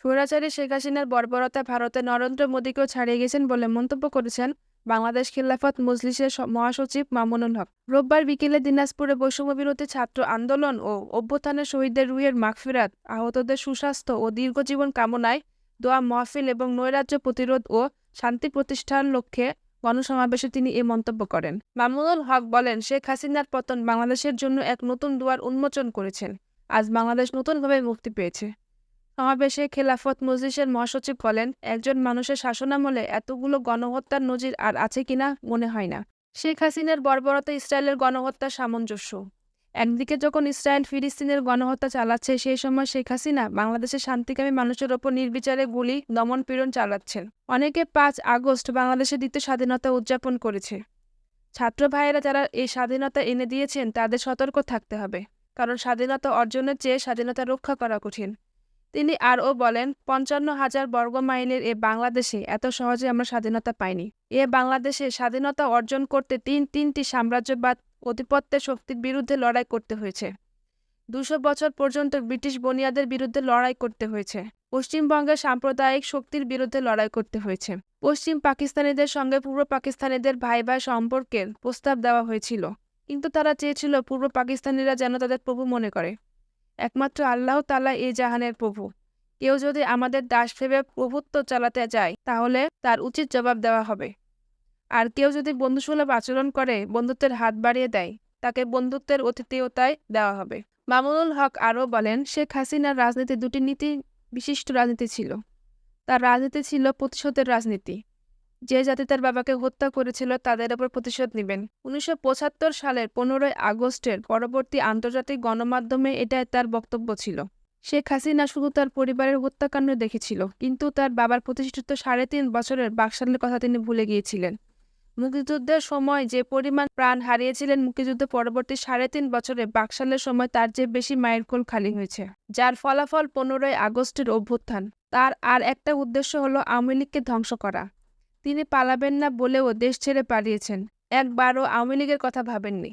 স্বৈরাচারী শেখ হাসিনার বর্বরতা ভারতে নরেন্দ্র মোদীকেও ছাড়িয়ে গেছেন বলে মন্তব্য করেছেন বাংলাদেশ খিলাফত মজলিসের মহাসচিব মামুনুল হক। রোববার বিকেলে দিনাজপুরে বৈষম্য বিরোধী ছাত্র আন্দোলন ও অভ্যুত্থানের শহীদদের রুহের মাগফিরাত, আহতদের সুস্বাস্থ্য ও দীর্ঘজীবন কামনায় দোয়া, মহফিল এবং নৈরাজ্য প্রতিরোধ ও শান্তি প্রতিষ্ঠার লক্ষ্যে গণসমাবেশে তিনি এ মন্তব্য করেন। মামুনুল হক বলেন, শেখ হাসিনার পতন বাংলাদেশের জন্য এক নতুন দুয়ার উন্মোচন করেছেন। আজ বাংলাদেশ নতুনভাবে মুক্তি পেয়েছে। সমাবেশে খেলাফত মজলিসের মহাসচিব বলেন, একজন মানুষের শাসনামলে এতগুলো গণহত্যার নজির আর আছে কিনা মনে হয় না। শেখ হাসিনার বর্বরতা ইসরায়েলের গণহত্যার সামঞ্জস্য। একদিকে যখন ইসরায়েল ফিলিস্তিনের গণহত্যা চালাচ্ছে, সেই সময় শেখ হাসিনা বাংলাদেশের শান্তিকামী মানুষের ওপর নির্বিচারে গুলি, দমন পীড়ন চালাচ্ছেন। অনেকে পাঁচ আগস্ট বাংলাদেশের দ্বিতীয় স্বাধীনতা উদযাপন করেছে। ছাত্র ভাইয়েরা যারা এই স্বাধীনতা এনে দিয়েছেন, তাদের সতর্ক থাকতে হবে। কারণ স্বাধীনতা অর্জনের চেয়ে স্বাধীনতা রক্ষা করা কঠিন। তিনি আরও বলেন, পঞ্চান্ন হাজার বর্গ মাইলের এ বাংলাদেশে এত সহজে আমরা স্বাধীনতা পাইনি। এ বাংলাদেশে স্বাধীনতা অর্জন করতে তিন, তিনটি সাম্রাজ্যবাদ আধিপত্যের শক্তির বিরুদ্ধে লড়াই করতে হয়েছে। দুশো বছর পর্যন্ত ব্রিটিশ বনিয়াদের বিরুদ্ধে লড়াই করতে হয়েছে। পশ্চিমবঙ্গের সাম্প্রদায়িক শক্তির বিরুদ্ধে লড়াই করতে হয়েছে। পশ্চিম পাকিস্তানিদের সঙ্গে পূর্ব পাকিস্তানিদের ভাই ভাই সম্পর্কের প্রস্তাব দেওয়া হয়েছিল। কিন্তু তারা চেয়েছিল পূর্ব পাকিস্তানিরা যেন তাদের প্রভু মনে করে। একমাত্র আল্লাহ তালা এই জাহানের প্রভু। কেউ যদি আমাদের দাস ভেবে প্রভুত্ব চালাতে যায় তাহলে তার উচিত জবাব দেওয়া হবে। আর কেউ যদি বন্ধুসুলভ আচরণ করে, বন্ধুত্বের হাত বাড়িয়ে দেয়, তাকে বন্ধুত্বের অতিথিয়তায় দেওয়া হবে। মামুনুল হক আরও বলেন, শেখ হাসিনার রাজনীতি দুটি নীতি বিশিষ্ট রাজনীতি ছিল। তার রাজনীতি ছিল প্রতিশোধের রাজনীতি। যে জাতি তার বাবাকে হত্যা করেছিল তাদের ওপর প্রতিশোধ নেবেন। উনিশশো পঁচাত্তর সালের পনেরোই আগস্টের পরবর্তী আন্তর্জাতিক গণমাধ্যমে এটাই তার বক্তব্য ছিল। শেখ হাসিনা শুধু তার পরিবারের হত্যাকাণ্ড দেখেছিল, কিন্তু তার বাবার প্রতিষ্ঠিত সাড়ে তিন বছরের বাকশালের কথা তিনি ভুলে গিয়েছিলেন। মুক্তিযুদ্ধের সময় যে পরিমাণ প্রাণ হারিয়েছিলেন মুক্তিযুদ্ধ পরবর্তী সাড়ে তিন বছরে বাকশালের সময় তার চেয়ে বেশি মায়ের কোল খালি হয়েছে, যার ফলাফল পনেরোই আগস্টের অভ্যুত্থান। তার আর একটা উদ্দেশ্য হলো আওয়ামী লীগকে ধ্বংস করা। তিনি পালাবেন না বলেও দেশ ছেড়ে পালিয়েছেন। একবারও আওয়ামী লীগের কথা ভাবেননি।